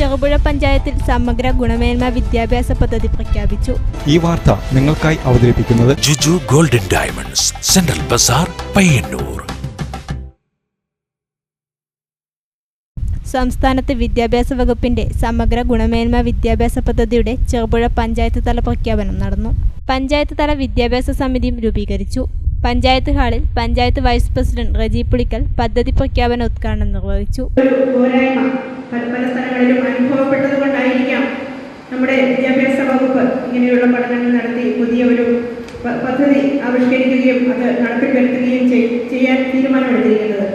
ചെറുപുഴ പഞ്ചായത്തിൽ സമഗ്ര ഗുണമേന്മ വിദ്യാഭ്യാസ പദ്ധതി പ്രഖ്യാപിച്ചു. ഈ വാർത്ത നിങ്ങൾക്കായി അവതരിപ്പിക്കുന്നത് Juju golden diamonds central bazaar Payyanur. സംസ്ഥാനത്ത് വിദ്യാഭ്യാസ വകുപ്പിന്റെ സമഗ്ര ഗുണമേന്മ വിദ്യാഭ്യാസ പദ്ധതിയുടെ ചെറുപുഴ പഞ്ചായത്ത് തല പ്രഖ്യാപനം നടന്നു. പഞ്ചായത്ത് തല വിദ്യാഭ്യാസ സമിതിയും രൂപീകരിച്ചു. പഞ്ചായത്ത് ഹാളിൽ പഞ്ചായത്ത് വൈസ് പ്രസിഡന്റ് റജി പുളിക്കൽ പദ്ധതി പ്രഖ്യാപന ഉദ്ഘാടനം നിർവഹിച്ചു. ഇങ്ങനെയുള്ള പഠനങ്ങൾ നടത്തി പുതിയ ഒരു പദ്ധതി ആവിഷ്കരിക്കുകയും അത് നടപ്പിൽ വരുത്തുകയും ചെയ്- ചെയ്യാൻ തീരുമാനമെടുത്തിരിക്കുന്നത്.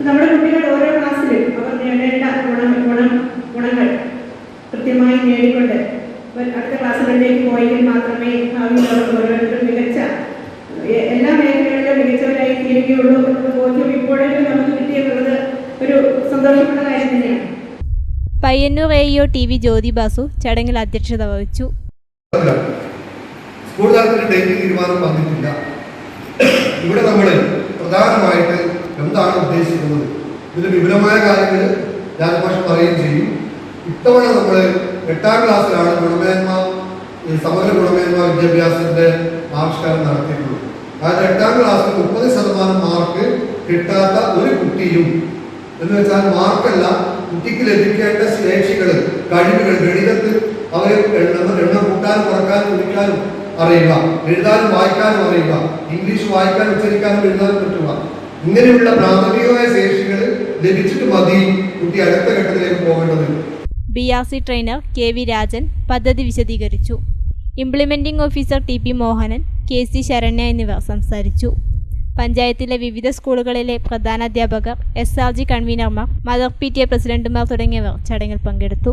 നമ്മുടെ കുട്ടികൾ ഓരോ ക്ലാസ്സിലും അവർ നേടേണ്ട ഗുണം ഗുണം ഗുണങ്ങൾ കൃത്യമായി നേടിക്കൊണ്ട് അടുത്ത ക്ലാസ്സുകളിലേക്ക് പോയെങ്കിൽ മാത്രമേ ഭാവിയിലുള്ള ഓരോരുത്തരും മികച്ച എല്ലാ മേഖലകളിലും മികച്ചവരായി തീരുകയുള്ളൂ എന്നുള്ള ബോധ്യം ഇപ്പോഴെങ്കിലും നമുക്ക് കിട്ടിയെന്നുള്ളത് ഒരു സന്തോഷമുള്ള കാര്യം തന്നെയാണ്. Payyanur A EO T V Jyothi Basu ചടങ്ങിൽ അധ്യക്ഷത വഹിച്ചു. തലത്തിൽ ഡേറ്റ് തീരുമാനം വന്നിട്ടില്ല. ഇവിടെ നമ്മൾ പ്രധാനമായിട്ട് എന്താണ് ഉദ്ദേശിക്കുന്നത്? ഇതിൽ വിപുലമായ കാര്യങ്ങൾ രാജഭാഷ പറയുകയും ചെയ്യും. ഇത്തവണ നമ്മൾ എട്ടാം ക്ലാസ്സിലാണ് ഗുണമേന്മ സമഗ്ര ഗുണമേന്മ വിദ്യാഭ്യാസത്തിന്റെ ആവിഷ്കാരം നടത്തിയിട്ടുള്ളത്. അതായത് എട്ടാം ക്ലാസ്സിൽ മുപ്പത് ശതമാനം മാർക്ക് കിട്ടാത്ത ഒരു കുട്ടിയും എന്ന് വെച്ചാൽ മാർക്കല്ല കുട്ടിക്ക് ലഭിക്കേണ്ട ശേഷികൾ കഴിവുകൾ ഗണിതത്തിൽ അവർ എണ്ണം കൂട്ടാനും കുറക്കാനും കുടിക്കാനും അറിയുക. എഴുതാനും വായിക്കാനും അറിയുക. ഇംഗ്ലീഷ് വായിക്കാനും ഉച്ചരിക്കാനും എഴുതാനും പറ്റുക. ഇങ്ങനെയുള്ള പ്രാഥമികമായ ശേഷികൾ ലഭിച്ചിട്ട് മതി കുട്ടി അടുത്ത ഘട്ടത്തിലേക്ക് പോകേണ്ടത്. B R C trainer K V Rajan പദ്ധതി വിശദീകരിച്ചു. Implementing officer T P Mohanan K C Saranya എന്നിവർ സംസാരിച്ചു. പഞ്ചായത്തിലെ വിവിധ സ്കൂളുകളിലെ പ്രധാനാധ്യാപകർ എസ് ആർ ജി കൺവീനർമാർ മദർ പി ടി എ പ്രസിഡന്റുമാർ തുടങ്ങിയവർ ചടങ്ങിൽ പങ്കെടുത്തു.